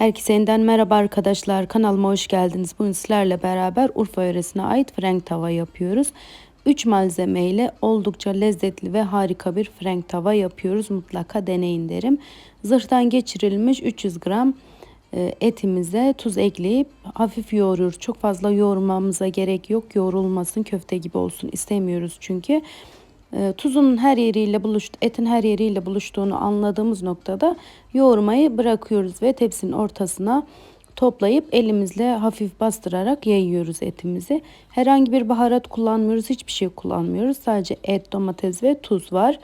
Herkese yeniden merhaba arkadaşlar. Kanalıma hoş geldiniz. Bugün sizlerle beraber Urfa yöresine ait frenk tava yapıyoruz. 3 malzeme ile oldukça lezzetli ve harika bir frenk tava yapıyoruz. Mutlaka deneyin derim. Zırhtan geçirilmiş 300 gram e, etimize tuz ekleyip hafif yoğuruyoruz. Çok fazla yoğurmamıza gerek yok. Yoğrulmasın köfte gibi olsun istemiyoruz çünkü. Tuzun her yeriyle buluş, etin her yeriyle buluştuğunu anladığımız noktada yoğurmayı bırakıyoruz ve tepsinin ortasına toplayıp elimizle hafif bastırarak yayıyoruz etimizi. Herhangi bir baharat kullanmıyoruz, hiçbir şey kullanmıyoruz. Sadece et, domates ve tuz var.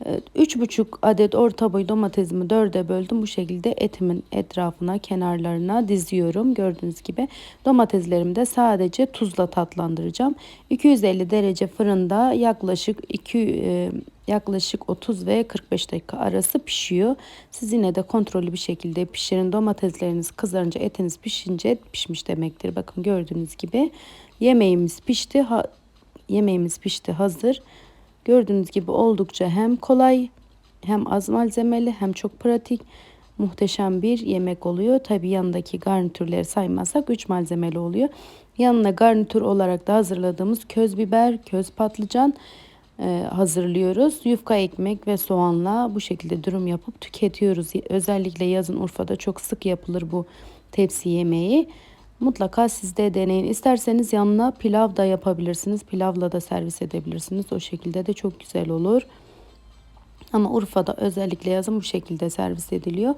3,5 adet orta boy domatesimi dörde böldüm. Bu şekilde etimin etrafına, kenarlarına diziyorum. Gördüğünüz gibi domateslerimi de sadece tuzla tatlandıracağım. 250 derece fırında yaklaşık 2 yaklaşık 30 ve 45 dakika arası pişiyor. Siz yine de kontrollü bir şekilde pişirin. Domatesleriniz kızarınca etiniz pişince pişmiş demektir. Bakın gördüğünüz gibi yemeğimiz pişti. Ha, yemeğimiz pişti hazır. Gördüğünüz gibi oldukça hem kolay hem az malzemeli hem çok pratik muhteşem bir yemek oluyor. Tabi yanındaki garnitürleri saymazsak 3 malzemeli oluyor. Yanına garnitür olarak da hazırladığımız köz biber, köz patlıcan e, hazırlıyoruz. Yufka ekmek ve soğanla bu şekilde dürüm yapıp tüketiyoruz. Özellikle yazın Urfa'da çok sık yapılır bu tepsi yemeği. Mutlaka siz de deneyin. İsterseniz yanına pilav da yapabilirsiniz. Pilavla da servis edebilirsiniz. O şekilde de çok güzel olur. Ama Urfa'da özellikle yazın bu şekilde servis ediliyor.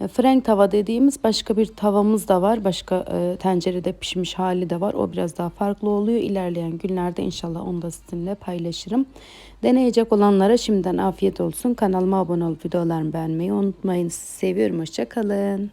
E, frenk tava dediğimiz başka bir tavamız da var. Başka e, tencerede pişmiş hali de var. O biraz daha farklı oluyor. İlerleyen günlerde inşallah onu da sizinle paylaşırım. Deneyecek olanlara şimdiden afiyet olsun. Kanalıma abone olup videolarımı beğenmeyi unutmayın. Sizi seviyorum. Hoşçakalın.